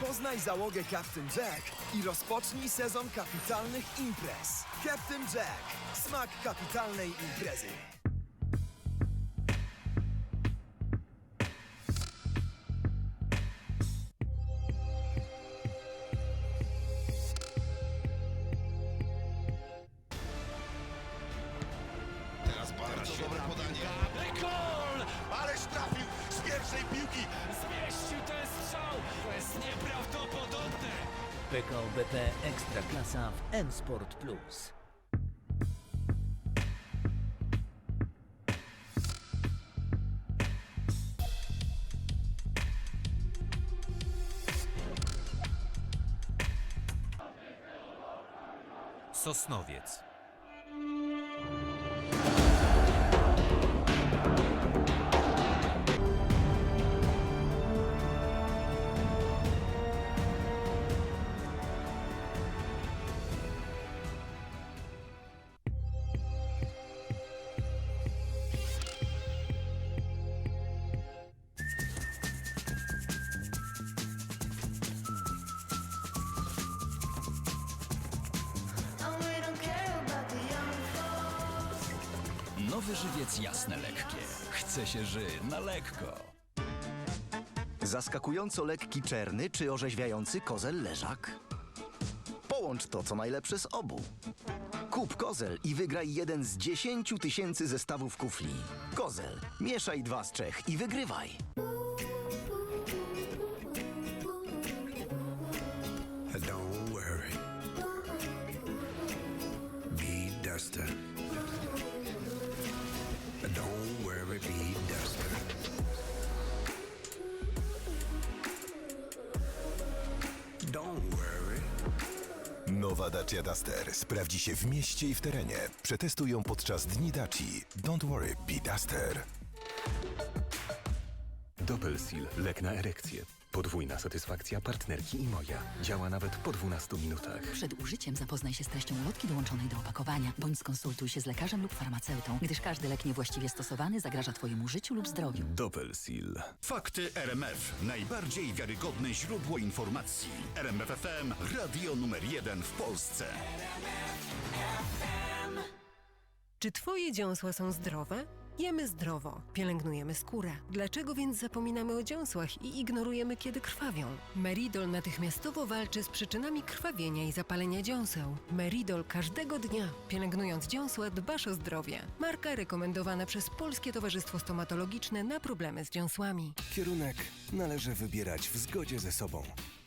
Poznaj załogę Captain Jack i rozpocznij sezon kapitalnych imprez. Captain Jack. Smak kapitalnej imprezy. PKO BP Ekstraklasa w M-Sport Plus. Sosnowiec. Nowy żywiec jasne lekkie. Chce się ży na lekko. Zaskakująco lekki czerny czy orzeźwiający kozel leżak? Połącz to, co najlepsze z obu. Kup kozel i wygraj jeden z 10 tysięcy zestawów kufli. Kozel. Mieszaj dwa z trzech i wygrywaj. Don't worry. Be Duster. Nowa Duster sprawdzi się w mieście i w terenie. Przetestuj ją podczas dni Daci. Don't worry, be Duster. Doppelsil, lek na erekcję. Podwójna satysfakcja partnerki i moja. Działa nawet po 12 minutach. Przed użyciem zapoznaj się z treścią ulotki dołączonej do opakowania, bądź skonsultuj się z lekarzem lub farmaceutą, gdyż każdy lek niewłaściwie stosowany zagraża Twojemu życiu lub zdrowiu. Doppelsil. Fakty RMF. Najbardziej wiarygodne źródło informacji. RMF FM. Radio numer jeden w Polsce. Czy Twoje dziąsła są zdrowe? Jemy zdrowo, pielęgnujemy skórę. Dlaczego więc zapominamy o dziąsłach i ignorujemy, kiedy krwawią? Meridol natychmiastowo walczy z przyczynami krwawienia i zapalenia dziąseł. Meridol każdego dnia, pielęgnując dziąsła, dbasz o zdrowie. Marka rekomendowana przez Polskie Towarzystwo Stomatologiczne na problemy z dziąsłami. Kierunek należy wybierać w zgodzie ze sobą.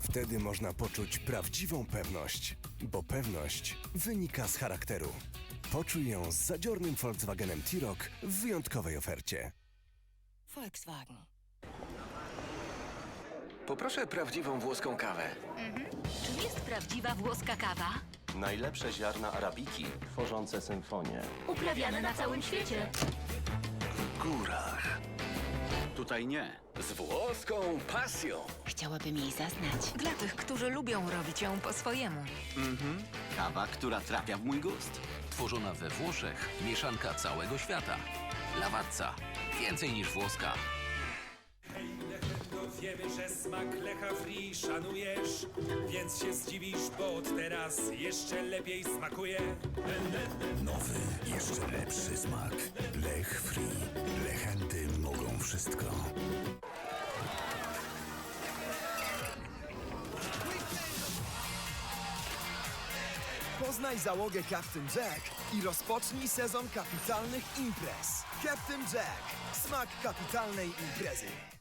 Wtedy można poczuć prawdziwą pewność, bo pewność wynika z charakteru. Poczuj ją z zadziornym Volkswagenem T-Roc w wyjątkowej ofercie. Volkswagen. Poproszę prawdziwą włoską kawę. Czym jest prawdziwa włoska kawa? Najlepsze ziarna arabiki, tworzące symfonię. Uprawiane na całym świecie. W górach. Tutaj nie. Z włoską pasją. Chciałabym jej zaznać. Dla tych, którzy lubią robić ją po swojemu. Kawa, która trafia w mój gust. Tworzona we Włoszech, mieszanka całego świata. Lawazza. Więcej niż włoska. Wiemy, że smak Lecha Free szanujesz, więc się zdziwisz, bo od teraz jeszcze lepiej smakuje. Nowy, jeszcze lepszy smak. Lech Free. Legendy mogą wszystko. Poznaj załogę Captain Jack i rozpocznij sezon kapitalnych imprez. Captain Jack. Smak kapitalnej imprezy.